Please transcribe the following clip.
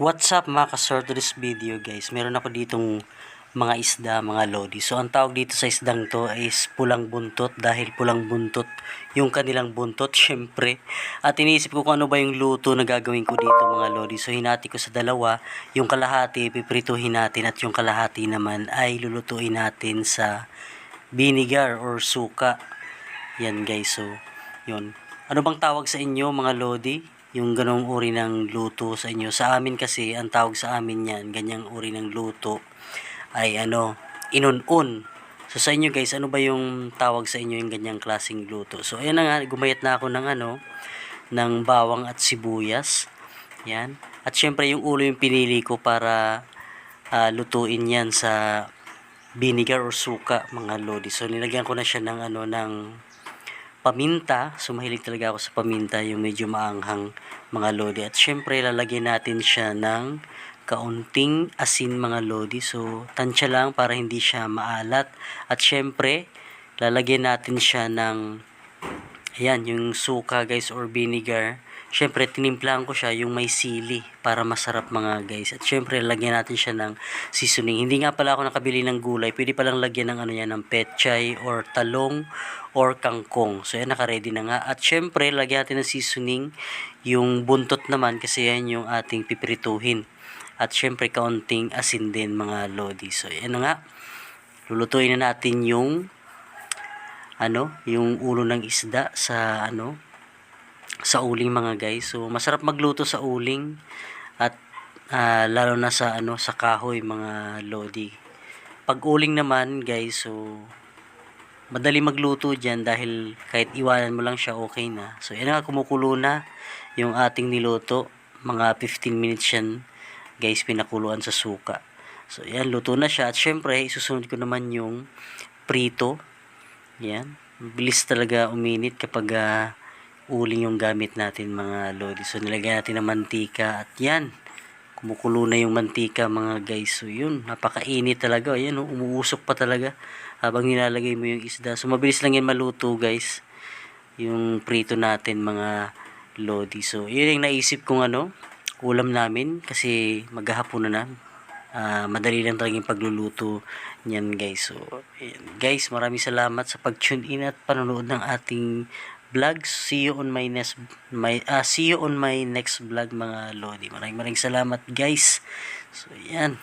What's up mga ka-sir to this video guys? Meron ako ditong mga isda, mga lodi. So ang tawag dito sa isdang to is pulang buntot dahil pulang buntot yung kanilang buntot syempre. At iniisip ko kung ano ba yung luto na gagawin ko dito mga lodi. So hinati ko sa dalawa, yung kalahati piprituhin natin at yung kalahati naman ay lulutuin natin sa vinegar or suka. Yan guys, so yun. Ano bang tawag sa inyo mga lodi? Yung ganong uri ng luto sa inyo. Sa amin kasi, ang tawag sa amin yan, ganyang uri ng luto ay ano, inun-un. So sa inyo guys, ano ba yung tawag sa inyo yung ganyang klaseng luto? So ayan na nga, gumayat na ako ng ano, ng bawang at sibuyas. Yan. At syempre yung ulo yung pinili ko para ah, lutuin yan sa vinegar or suka mga lodi. So nilagyan ko na siya ng ano ng paminta. So mahilig talaga ako sa paminta, yung medyo maanghang mga lodi. At syempre lalagyan natin siya ng kaunting asin mga lodi. So tansya lang para hindi siya maalat. At syempre lalagyan natin siya ng ayan, yung suka guys or vinegar. Syempre tinimplahan ko siya yung may sili para masarap mga guys. At syempre lagyan natin siya ng seasoning. Hindi nga pala ako nakabili ng gulay. Pwede palang lagyan ng ano yan ng petchay or talong or kangkong. So yan naka-ready na nga. At syempre lagyan natin ng seasoning yung buntot naman kasi yan yung ating piprituhin. At syempre kaunting asin din mga lodi. So yan na nga. Lulutuin na natin yung ano, yung ulo ng isda sa ano, sa uling mga guys. So masarap magluto sa uling at ah, lalo na sa ano sa kahoy mga lodi. Pag uling naman guys, so madali magluto diyan dahil kahit iwanan mo lang siya okay na. So yan nga kumukulo na yung ating niluto. Mga 15 minutes yan guys pinakuluan sa suka. So yan luto na siya at syempre isusunod ko naman yung prito. Yan. Bilis talaga uminit kapag ah, uling yung gamit natin mga lodi. So nilagyan natin ng mantika at yan. Kumukulo na yung mantika mga guys. So yun, napakainit talaga. Ayan, oh, umuusok pa talaga habang nilalagay mo yung isda. So mabilis lang yan maluto guys. Yung prito natin mga lodi. So yun yung naisip kong ano, ulam namin kasi maghahapon na na. Ah, madali lang talaga yung pagluluto niyan guys. So, ayan. guys, maraming salamat sa pag-tune in at panonood ng ating vlog. See you on my next my ah, see you on my next vlog mga lodi. Maraming maraming salamat guys. So, yan.